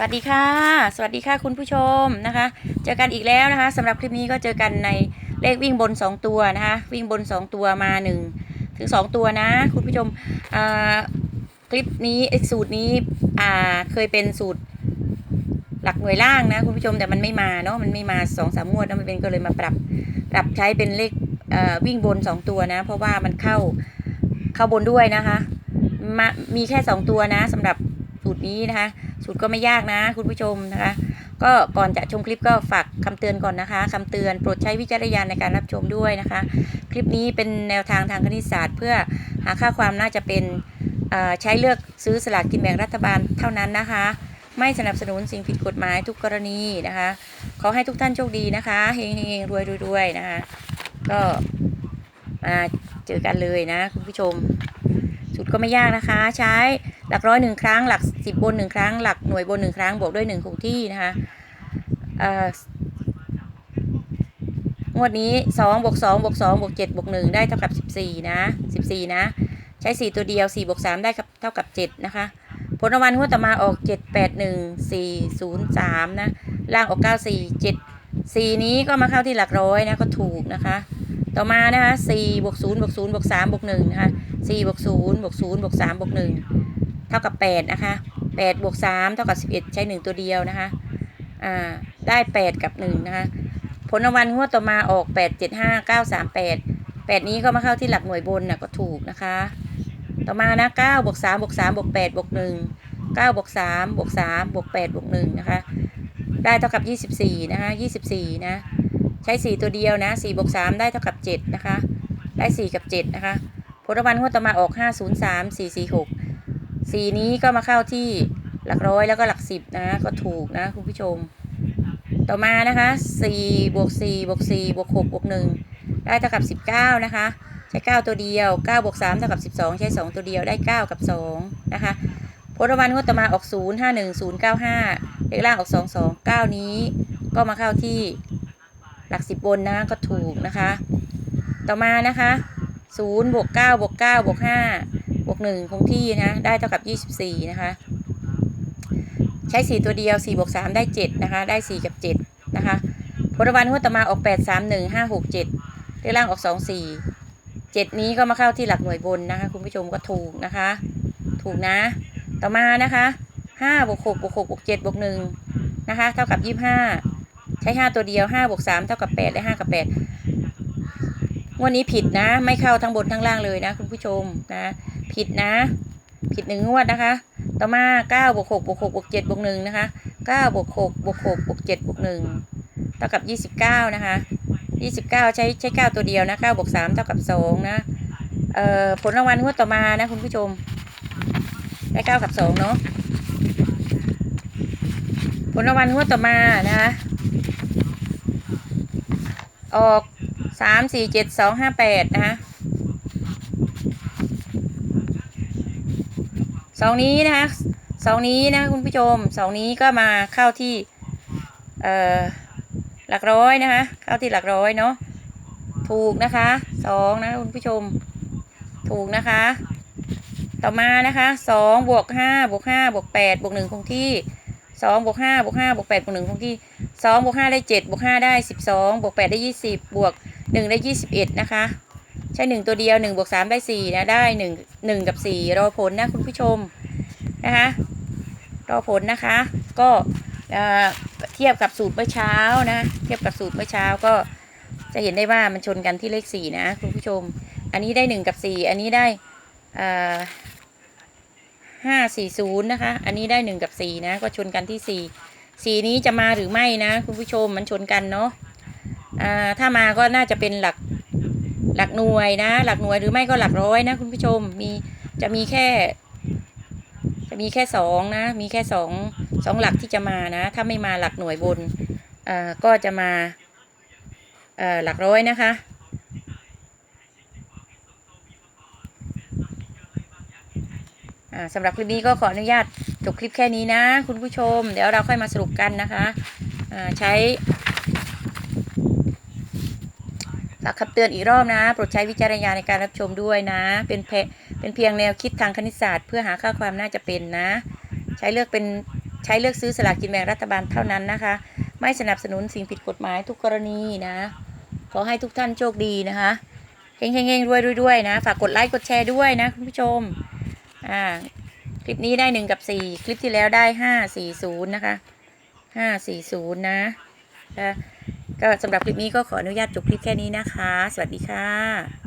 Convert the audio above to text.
สวัสดีค่ะ สวัสดีค่ะคุณผู้ชมนะคะ เจอกันอีกแล้วนะคะสำหรับคลิปนี้ก็เจอกันในเลขวิ่งบน 2 ตัวนะคะ วิ่งบน 2 ตัวมา 1 ถึง 2 ตัวนะ คุณผู้ชมคลิปนี้สูตรนี้เคยเป็นสูตรหลักหน่วยล่างนะคุณผู้ชมแต่มันไม่มาเนาะมันไม่มา2อสามงวดแล้วมันเป็นก็เลยมาปรับปรับใช้เป็นเลขวิ่งบน 2 ตัวนะ เพราะว่ามันเข้าเข้าบนด้วยนะคะมามีแค่ 2 ตัวนะสำหรับ สูตรนี้นะคะ สูตรก็ไม่ยากนะคุณผู้ชมนะคะ ก็ก่อนจะชมคลิปก็ฝากคำเตือนก่อนนะคะคำเตือนโปรดใช้วิจารณญาณในการรับชมด้วยนะคะ คลิปนี้เป็นแนวทางทางคณิตศาสตร์ เพื่อหาค่าความน่าจะเป็นอ่อใช้เลือกซื้อสลากกินแบ่งรัฐบาลเท่านั้นนะคะ ไม่สนับสนุนสิ่งผิดกฎหมายทุกกรณีนะคะ ขอให้ทุกท่านโชคดีนะคะเฮงเฮงรวยรวยรวยนะคะ ก็มาเจอกันเลยนะคุณผู้ชม สูตรก็ไม่ยากนะคะ ใช้หลักร้อยหนึ่งครั้ง หลักสิบบนหนึ่งครั้ง หลักหน่วยบนหนึ่งครั้ง บวกด้วยหนึ่งคงที่นะคะอ่องวดนี้สองบวกสองบวกสองบวกเจ็ดบวกหนึ่งได้เท่ากับสิบสี่นะสิบสี่นะ ใช้สี่ตัวเดียวสี่บวกสามได้เท่ากับเจ็ดนะคะ ผลรางวัลงวดต่อมาออกเจ็ดแปดหนึ่งสี่ศูนย์สามนะ ล่างออกเก้าสี่เจ็ดสี่นี้ก็มาเข้าที่หลักร้อยนะก็ถูกนะคะ ต่อมานะคะสี่บวกศูนย์บวกศูนย์บวกสามบวกหนึ่งนะคะสี่บวกศูนย์บวกศูนย์บวกสามบวกหนึ่งเท่ากับแปดนะคะแปดบวกสามเท่ากับสิบเอ็ดใช้หนึ่งตัวเดียวนะคะอ่าได้แปดกับหนึ่งนะคะผลรางวัลงวดต่อมาออกแปดเจ็ดห้าเก้าสามแปดแปดนี้ก็มาเข้าที่หลักหน่วยบนนะก็ถูกนะคะ ต่อมานะเก้าบวกสามบวกสามบวกแปดบวกหนึ่งเก้าบวกสามบวกสามบวกแปดบวกหนึ่งนะคะได้เท่ากับยี่สิบสี่นะคะยี่สิบสี่นะ ช้สี่ตัวเดียวนะสี่บวกสามได้เท่ากับเจ็ดนะคะ ได้สี่กับเจ็ดนะคะ ผลรางวัลงวดต่อมาออกห้าศูนย์สามสี่สี่หกสี่นี้ก็มาเข้าที่หลักร้อยแล้วก็หลักสิบนะ ก็ถูกนะคุณผู้ชม ต่อมานะคะสี่บวกสี่บวกสี่บวกหกบวกหนึ่งได้เท่ากับสิบเก้านะคะ ใช้เก้าตัวเดียวเก้าบวกสามเท่ากับสิบสองใช้สองตัวเดียวได้เก้ากับสองนะคะ ผลรางวัลงวดต่อมาออกศูนย์ห้าหนึ่งศูนย์เก้าห้าเลขล่างออกสองสองเก้านี้ก็มาเข้าที่ หลักสิบบนนะก็ถูกนะคะ ต่อมานะคะศูนย์บวกเก้าบวกเก้าบวกห้าบวกหนึ่งคงที่นะ ได้เท่ากับยี่สิบสี่นะคะ ใช้สี่ตัวเดียวสี่บวกสามได้เจ็ดนะคะ ได้สี่กับเจ็ดนะคะผลรางวัลงวดต่อมาออกแปดสามหนึ่งห้าหกเจ็ดเลขล่างออกสองสี่เจ็ดนี้ก็มาเข้าที่หลักหน่วยบนนะคะ คุณผู้ชมก็ถูกนะคะ ถูกนะ ต่อมานะคะห้าบวกหกบวกหกบวกเจ็ดบวกหนึ่งนะคะ เท่ากับยี่ห้า ใช้ห้าตัวเดียวห้าบวกสามเท่ากับแปดได้ห้ากับแปดงวดนี้ผิดนะ ไม่เข้าทั้งบนทั้งล่างเลยนะ คุณผู้ชมนะ ผิดนะ ผิดหนึ่งงวดนะคะ ต่อมาเก้าบวกหกบวกหกบวกเจ็ดบวกหนึ่งนะคะเก้าบวกหกบวกหกบวกเจ็ดบวกหนึ่งเท่ากับยี่สิบเก้านะคะยี่สิบเก้าใช้ใช้เก้าตัวเดียวนะเก้าบวกสามเท่ากับสองนะเอ่อผลรางวัลงวดต่อมานะคุณผู้ชมได้เก้ากับสองเนาะผลรางวัลงวดต่อมานะคะ ออกสามสี่เจ็ดสองห้าแปดนะคะสองนี้นะคะสองนี้นะคุณผู้ชมสองนี้ก็มาเข้าที่เอ่อหลักร้อยนะคะเข้าที่หลักร้อยเนาะถูกนะคะสองนะคุณผู้ชม ถูกนะคะ ต่อมานะคะสองบวกห้าบวกห้าบวกแปดบวกหนึ่งคงที่ สองบวกห้าบวกห้าบวกแปดบวกหนึ่งคงที่สองบวกห้าได้เจ็ดบวกห้าได้สิบสองบวกแปดได้ยี่สิบบวกหนึ่งได้ยี่สิบเอ็ดนะคะ ใช้หนึ่งตัวเดียวหนึ่งบวกสามได้สี่นะได้หนึ่งหนึ่งกับสี่รอผลนะคุณผู้ชมนะคะรอผลนะคะ ก็เอ่อเทียบกับสูตรเมื่อเช้านะ เทียบกับสูตรเมื่อเช้าก็จะเห็นได้ว่ามันชนกันที่เลขสี่นะคุณผู้ชม อันนี้ได้หนึ่งกับสี่อันนี้ได้อ่อ ห้าสี่ศูนย์นะคะ อันนี้ได้หนึ่งกับสี่นะ ก็ชนกันที่สี่สีนี้จะมาหรือไม่นะ คุณผู้ชมมันชนกันเนาะอ่าถ้ามาก็น่าจะเป็นหลักหลักหน่วยนะ หลักหน่วยหรือไม่ก็หลักร้อยนะ คุณผู้ชมมีจะมีแค่ จะมีแค่สองนะ มีแค่สองสองหลักที่จะมานะ ถ้าไม่มาหลักหน่วยบนอ่าก็จะมาเอ่อหลักร้อยนะคะ อ่า สำหรับคลิปนี้ก็ขออนุญาตจบคลิปแค่นี้นะ คุณผู้ชม เดี๋ยวเราค่อยมาสรุปกันนะคะใช้ฝากคำเตือนอีกรอบนะ โปรดใช้วิจารณญาณในการรับชมด้วยนะ เป็นเพเป็นเพียงแนวคิดทางคณิตศาสตร์ เพื่อหาค่าความน่าจะเป็นนะ ใช้เลือกเป็นใช้เลือกซื้อสลากกินแบ่งรัฐบาลเท่านั้นนะคะ ไม่สนับสนุนสิ่งผิดกฎหมายทุกกรณีนะ ขอให้ทุกท่านโชคดีนะคะเฮงเฮงเฮงรวยรวยด้วยนะ ฝากกดไลค์กดแชร์ด้วยนะคุณผู้ชม อ่า คลิปนี้ได้หนึ่งกับสี่ คลิปที่แล้วได้ห้าสี่ศูนย์นะคะ ห้าสี่ศูนย์นะก็สำหรับคลิปนี้ก็ขออนุญาตจบคลิปแค่นี้นะคะ สวัสดีค่ะ